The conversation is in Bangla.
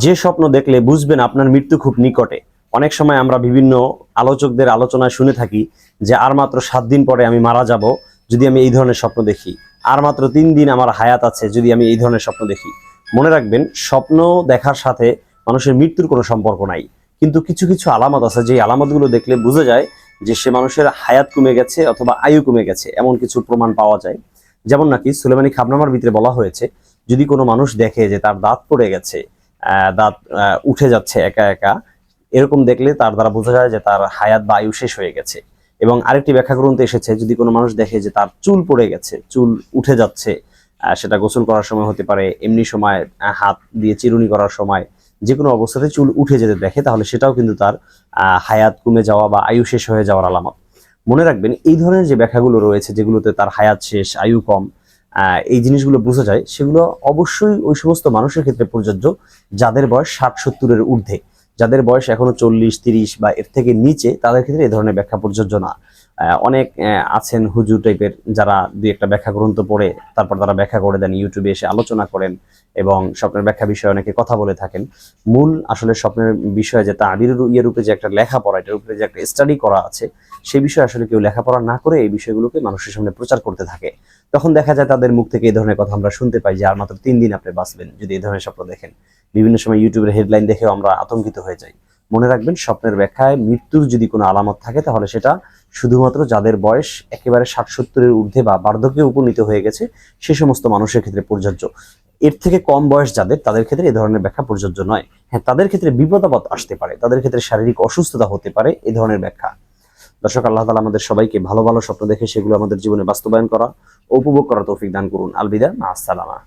যে স্বপ্ন দেখলে বুঝবেন আপনার মৃত্যু খুব নিকটে। অনেক সময় আমরা বিভিন্ন আলোচকদের আলোচনায় শুনে থাকি যে, আর মাত্র সাত দিন পরে আমি মারা যাব যদি আমি এই ধরনের স্বপ্ন দেখি। আর মাত্র তিন দিন আমার হায়াত আছে যদি আমি এই ধরনের স্বপ্ন দেখি। মনে রাখবেন, স্বপ্ন দেখার সাথে মানুষের মৃত্যুর কোনো সম্পর্ক নাই। কিন্তু কিছু কিছু আলামত আছে যে আলামতগুলো দেখলে বোঝা যায় যে, সে মানুষের হায়াত কমে গেছে অথবা আয়ু কমে গেছে, এমন কিছু প্রমাণ পাওয়া যায়। যেমন নাকি সুলেমানি খাবনামার ভিতরে বলা হয়েছে, যদি কোনো মানুষ দেখে যে তার দাঁত পড়ে গেছে দাঁত উঠে যাচ্ছে একা একা, এরকম দেখলে তার দ্বারা বোঝা যায় যে তার হায়াত বা আয়ু শেষ হয়ে গেছে। এবং আরেকটি ব্যাখ্যা গ্রন্থে এসেছে, যদি কোনো মানুষ দেখে যে তার চুল পড়ে গেছে, চুল উঠে যাচ্ছে সেটা গোসল করার সময় হতে পারে, এমনি সময় হাত দিয়ে চিরুনি করার সময়, যে কোনো অবস্থাতে চুল উঠে যেতে দেখে, তাহলে সেটাও কিন্তু তার হায়াত কমে যাওয়া বা আয়ু শেষ হয়ে যাওয়ার আলামত। মনে রাখবেন, এই ধরনের যে ব্যাখ্যাগুলো রয়েছে, যেগুলোতে তার হায়াত শেষ, আয়ু কম এই জিনিসগুলো বোঝা যায়, সেগুলো অবশ্যই ওই সমস্ত মানুষের ক্ষেত্রে প্রযোজ্য, যাদের বয়স ষাট সত্তরের ঊর্ধ্বে। যাদের বয়স এখনও চল্লিশ, তিরিশ বা এর থেকে নিচে, তাদের ক্ষেত্রে এই ধরনের ব্যাখ্যা প্রযোজ্য না। অনেক আছেন হুজুর টাইপের যারা দুই একটা ব্যাখ্যা গ্রন্থ পড়ে, তারপর তারা ব্যাখ্যা করে দেন ইউটিউবে এসে আলোচনা করেন এবং স্বপ্নের ব্যাখ্যা বিষয়ে অনেকে কথা বলে থাকেন। মূল আসলে স্বপ্নের বিষয়ে যে তাঁর ইয়ে রূপে যে একটা লেখাপড়া এটার উপরে যে একটা স্টাডি করা আছে সেই বিষয়ে আসলে কেউ লেখাপড়া না করে এই বিষয়গুলোকে মানুষের সামনে প্রচার করতে থাকে। তখন দেখা যায় তাদের মুখ থেকে এই ধরনের কথা আমরা শুনতে পাই যে আর মাত্র তিন দিন আপনি বাঁচবেন যদি এই ধরনের স্বপ্ন দেখেন। বিভিন্ন সময় ইউটিউবের হেডলাইন দেখেও আমরা আতঙ্কিত হয়ে যাই। মনে রাখবেন, স্বপ্নের ব্যাখ্যায় মৃত্যুর যদি কোনো আলামত থাকে, তাহলে সেটা শুধুমাত্র যাদের বয়স একেবারে ষাট সত্তরের ঊর্ধ্বে বা বার্ধক্যে উপনীত হয়ে গেছে, সে সমস্ত মানুষের ক্ষেত্রে প্রযোজ্য। এর থেকে কম বয়স যাদের, তাদের ক্ষেত্রে এ ধরনের ব্যাখ্যা প্রযোজ্য নয়। হ্যাঁ তাদের ক্ষেত্রে বিপদাপদ আসতে পারে, তাদের ক্ষেত্রে শারীরিক অসুস্থতা হতে পারে, এ ধরনের ব্যাখ্যা। দর্শক, আল্লাহ তালা আমাদের সবাইকে ভালো ভালো স্বপ্ন দেখে সেগুলো আমাদের জীবনে বাস্তবায়ন করা উপভোগ করা তৌফিক দান করুন। আলবিদা, মা, আসসালামা।